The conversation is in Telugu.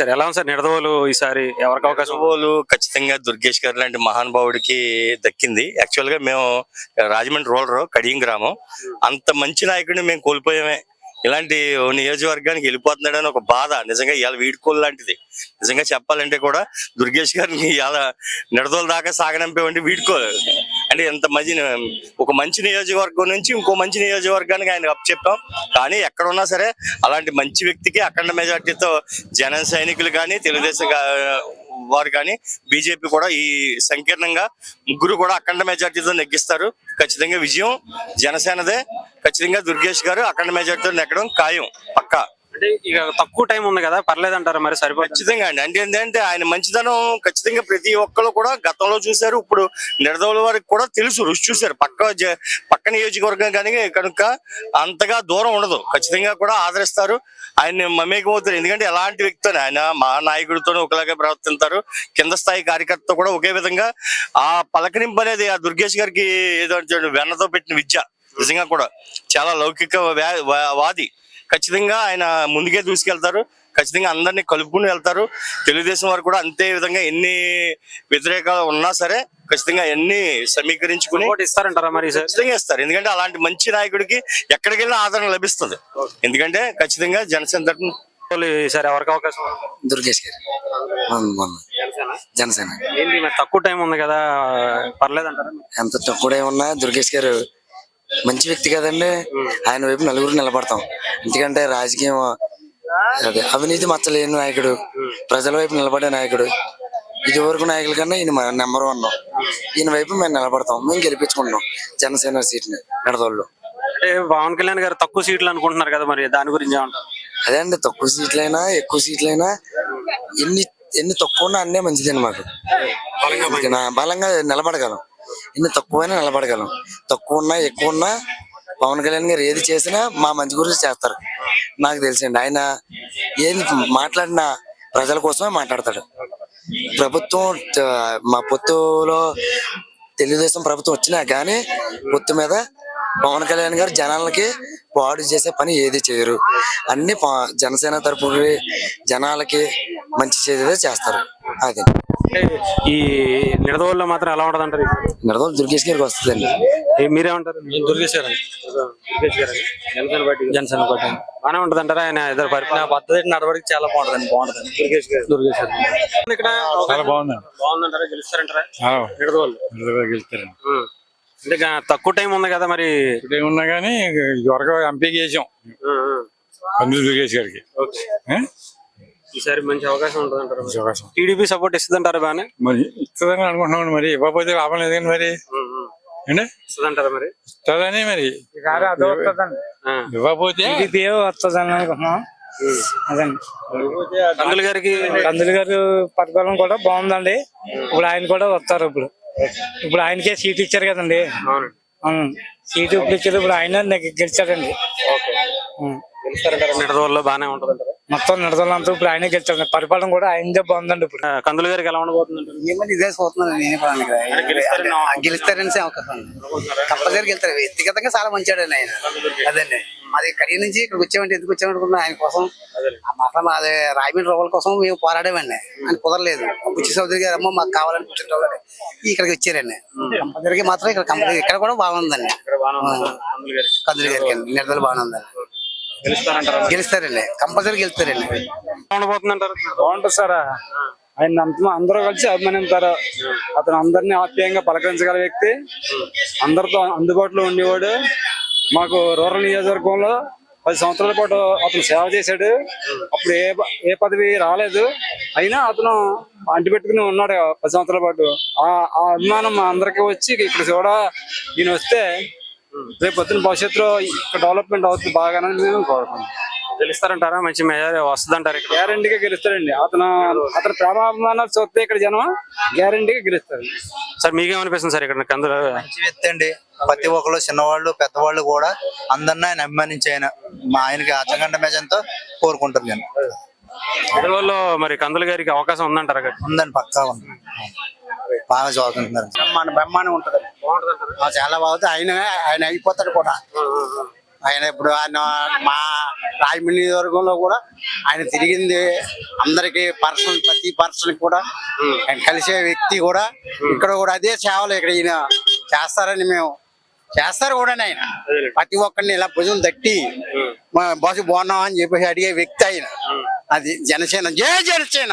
సార్ ఎలా ఉంది సార్ నిడదవోలు ఈసారి? ఎవరికి అవకాశం? నిడదవోలు ఖచ్చితంగా దుర్గేష్ గారు లాంటి మహానుభావుడికి దక్కింది. యాక్చువల్గా మేము రాజమండ్రి రోలర్ కడియం గ్రామం. అంత మంచి నాయకుడిని మేము కోల్పోయామే. ఇలాంటి నియోజకవర్గానికి వెళ్ళిపోతున్నాడని ఒక బాధ. నిజంగా ఇవాళ వీడుకోలు లాంటిది. నిజంగా చెప్పాలంటే కూడా దుర్గేష్ గారిని ఇవాళ నిడదోల దాకా సాగనంపేవండి వీడుకోలు అంటే ఎంత మంచి ఒక మంచి నియోజకవర్గం నుంచి ఇంకో మంచి నియోజకవర్గానికి ఆయన అప్ చెప్పాం. కానీ ఎక్కడున్నా సరే అలాంటి మంచి వ్యక్తికి అఖండ మెజార్టీతో జన సైనికులు కానీ తెలుగుదేశం వారు కానీ బీజేపీ కూడా ఈ సంకీర్ణంగా ముగ్గురు కూడా అఖండ మెజార్టీతో నెగ్గిస్తారు. ఖచ్చితంగా విజయం జనసేనదే. ఖచ్చితంగా దుర్గేష్ గారు అఖండ మెజార్టీతో నెగ్గడం ఖాయం పక్కా. అంటే ఇక తక్కువ టైం ఉంది కదా పర్లేదంటారా మరి సరిపోతుంది? ఖచ్చితంగా అండి. అంటే ఏంటంటే ఆయన మంచితనం ఖచ్చితంగా ప్రతి ఒక్కరు కూడా గతంలో చూశారు ఇప్పుడు నిడదవుల వారికి కూడా తెలుసు రుచి చూశారు. పక్క పక్క నియోజకవర్గం కానీ కనుక అంతగా దూరం ఉండదు. ఖచ్చితంగా కూడా ఆదరిస్తారు. ఆయన మమేకమవుతారు. ఎందుకంటే ఎలాంటి వ్యక్తితో ఆయన మా నాయకుడితో ఒకలాగే ప్రవర్తిస్తారు కింద స్థాయి కార్యకర్త కూడా ఒకే విధంగా ఆ పలకరింపు అనేది ఆ దుర్గేష్ గారికి ఏదో వెన్నతో పెట్టిన విద్య. నిజంగా కూడా చాలా లౌకిక వాది. ఖచ్చితంగా ఆయన ముందుకే దూసుకెళ్తారు. ఖచ్చితంగా అందరినీ కలుపుకుని వెళ్తారు. తెలుగుదేశం వారు కూడా అంతే విధంగా ఎన్ని వ్యతిరేకాలు ఉన్నా సరే ఖచ్చితంగా అన్ని సమీకరించుకుని ఇస్తారంటారా మరి ఖచ్చితంగా ఇస్తారు. ఎందుకంటే అలాంటి మంచి నాయకుడికి ఎక్కడికి వెళ్ళినా ఆదరణ లభిస్తుంది. ఎందుకంటే ఖచ్చితంగా జనసేన తరఫున నిడదవోలు ఈసారి ఎవరికి అవకాశం దుర్గేష్ గారు జనసేన? తక్కువ టైం ఉంది కదా పర్లేదంటారా? ఎంత తక్కువ ఉన్నా దుర్గేష్ గారు మంచి వ్యక్తి కదండి. ఆయన వైపు నలుగురు నిలబడతాం. ఎందుకంటే రాజకీయం అదే అవినీతి మచ్చలేని నాయకుడు ప్రజల వైపు నిలబడే నాయకుడు. ఇది వరకు నాయకుల కన్నా ఈయన నెంబర్ వన్. ఈయన వైపు మేము నిలబడతాం. మేము గెలిపించుకుంటున్నాం జనసేన సీట్ని నిడదోళ్ళు అంటే పవన్ కళ్యాణ్ గారు తక్కువ సీట్లు అనుకుంటున్నారు కదా మరి దాని గురించి ఏమంటారు? అదే అండి తక్కువ సీట్లైనా ఎక్కువ సీట్లైనా ఎన్ని ఎన్ని తక్కువ ఉన్నా అన్నే మంచిదండి మాకు. బలంగా నిలబడగలం. ఇన్ని తక్కువైనా నిలబడగలం. తక్కువ ఉన్నా ఎక్కువ ఉన్నా పవన్ కళ్యాణ్ గారు ఏది చేసినా మా మంచి గురించి చేస్తారు. నాకు తెలిసండి. ఆయన ఏది మాట్లాడినా ప్రజల కోసమే మాట్లాడతాడు. ప్రభుత్వం మా పొత్తులో తెలుగుదేశం ప్రభుత్వం వచ్చినా కానీ పొత్తు మీద పవన్ కళ్యాణ్ గారు జనాలకి పాడు చేసే పని ఏది చేయరు. అన్ని జనసేన తరపు జనాలకి మంచి చేసేదే చేస్తారు. అది. ఈ నిడదవోల్లో మాత్రం ఎలా ఉంటది అంటారు నిడదోలు దుర్గేష్ గారికి వస్తుందండి. మీరేమంటారు? దుర్గేష్ గారు దుర్గేష్ గారు. Janasena party Janasena party. బాగానే ఉంటది అంటారా ఆయన ఇద్దరు పరిపాలన పద్ధతి నడవడికి చాలా బాగుంటుంది బాగుంటుంది దుర్గేష్ గారు. దుర్గేష్ గారు. ఇక్కడ చాలా బాగుంది. బాగుందంటారా? గెలుస్తారంటారా? నిడదవోళ్ళు. నిడదవోలు గెలుస్తారండి. అంటే తక్కువ టైం ఉంది కదా మరి? ఇప్పుడు ఏమున్నా కానీ ఇదివరకు ఎంపీకి వేసాం ఉం, ఉం. పందులు దుర్గేష్ గారికి? ఈసారి మంచి అవకాశం ఉంటుంది అంటారు మంచి అవకాశం. టీడీపీ సపోర్ట్ ఇస్తుందంటారా బాగానే? మరి ఇస్తుందని అనుకుంటున్నాం మరి. ఇవ్వకపోతే లాభం లేదు కానీ మరి. ఇస్తుందంటారా మరి? ఇస్తుందని మరి. ఆ. ఇవ్వకపోతే టీడీపీ వస్తుందని అనుకుంటున్నాం. అదండి. కందులు గారికి కందులు గారు పరిపాలన కూడా బాగుందండి. ఇప్పుడు ఆయన కూడా వస్తారు ఇప్పుడు. ఇప్పుడు ఆయనకే సీట్ ఇచ్చారు కదండి. అవును అవును. సీట్ ఇప్పుడు ఇచ్చారు ఇప్పుడు ఆయన నెగ్గ- గెలిచాడండి. ఉం. గెలుస్తారంటారా? బాగానే ఉంటుంది అంటారా మొత్తం నిడదలంతా ఇప్పుడు ఆయనే గెలిచాడు. పరిపాలన కూడా ఆయనదే బాగుందండి ఇప్పుడు. కందులు గారికి ఎలా ఉండబోతుంది ఏమని ఇదే చూస్తున్నాను నేను ఇక్కడ. గెలుస్తారని అవకాశం కంపల్సరీ గెలుస్తారు. వ్యక్తిగతంగా చాలా మంచివాడండి ఆయన. అదండి. అది కడియ నుంచి ఇక్కడికి వచ్చామంటే ఎందుకు వచ్చామనుకున్నా ఆయన కోసం. ఆ మాట అదే రాయమండ్రి రోగుల కోసం మేము పోరాడామండి. ఆయన కుదరలేదు. బుచ్చి చౌదరి గారు అమ్మ మాకు కావాలని కూర్చుంటారు ఇక్కడికి వచ్చారండి. కంపల్సరీగా మాత్రం ఇక్కడ కంపల్సరీ ఇక్కడ కూడా బాగుందండి. కందులు గారికి. నిర్దలు బాగుందండి గెలుస్తారండి. కంపల్సరీ గెలుస్తారండి. ఎలా ఉండబోతుంది అంటారు బాగుంటుంది సార్. ఆయన అందరూ కలిసి అభిమానిస్తారు అతను అందరినీ ఆప్యాయంగా పలకరించగల వ్యక్తి. అందరితో అందుబాటులో ఉండేవాడు. మాకు రూరల్ నియోజకవర్గంలో పది సంవత్సరాల పాటు అతను సేవ చేశాడు. అప్పుడు ఏ ఏ పదవి రాలేదు. అయినా అతను అంటిపెట్టుకుని ఉన్నాడు. పది సంవత్సరాల పాటు. ఆ ఆ అభిమానం మా అందరికీ వచ్చి ఇక్కడ కూడా ఈయన వస్తే రేపు పొద్దున భవిష్యత్తులో ఇక్కడ డెవలప్మెంట్ అవుతుంది బాగానే మేము కోరుకుంటున్నాం. గెలుస్తారంటారా? మంచి మెజార్ వస్తుంది అంటారు ఇక్కడ? గ్యారంటీగా గెలుస్తాడండి అతను అతను ప్రేమాభిమానాలు చూస్తే ఇక్కడ జనం గ్యారంటీగా గెలుస్తారు. సార్ మీకేమనిపిస్తుంది సార్ ఇక్కడ కందులు? మంచి వ్యక్తి అండి. ప్రతి ఒక్కరు చిన్నవాళ్ళు పెద్దవాళ్ళు కూడా అందరిని ఆయన అభిమానించి ఆయన మా ఆయనకి అచ్చగంట మేజంతో కోరుకుంటారు నేను నిడదవోల్లో మరి కందులు గారికి అవకాశం ఉందంటారా? ఉందండి పక్కా ఉంది. బాగా చదువుకుంటున్నారు. మన బ్రహ్మాండం ఉంటది. చాలా బాగుంది. ఆయన ఆయన అయిపోతాడు కూడా. ఆయన ఇప్పుడు ఆయన మా రాజమండ్రి నియోజకవర్గంలో కూడా ఆయన తిరిగింది. అందరికి పర్సన్ ప్రతి పర్సన్ కూడా ఆయన కలిసే వ్యక్తి కూడా. ఇక్కడ కూడా అదే సేవలు ఇక్కడ ఈయన చేస్తారని మేము చేస్తారు కూడా ఆయన. ప్రతి ఒక్కరిని ఇలా భుజం తట్టి బాసు బాగున్నాం అని చెప్పేసి అడిగే వ్యక్తి ఆయన. అది జనసేన. జయ జనసేన!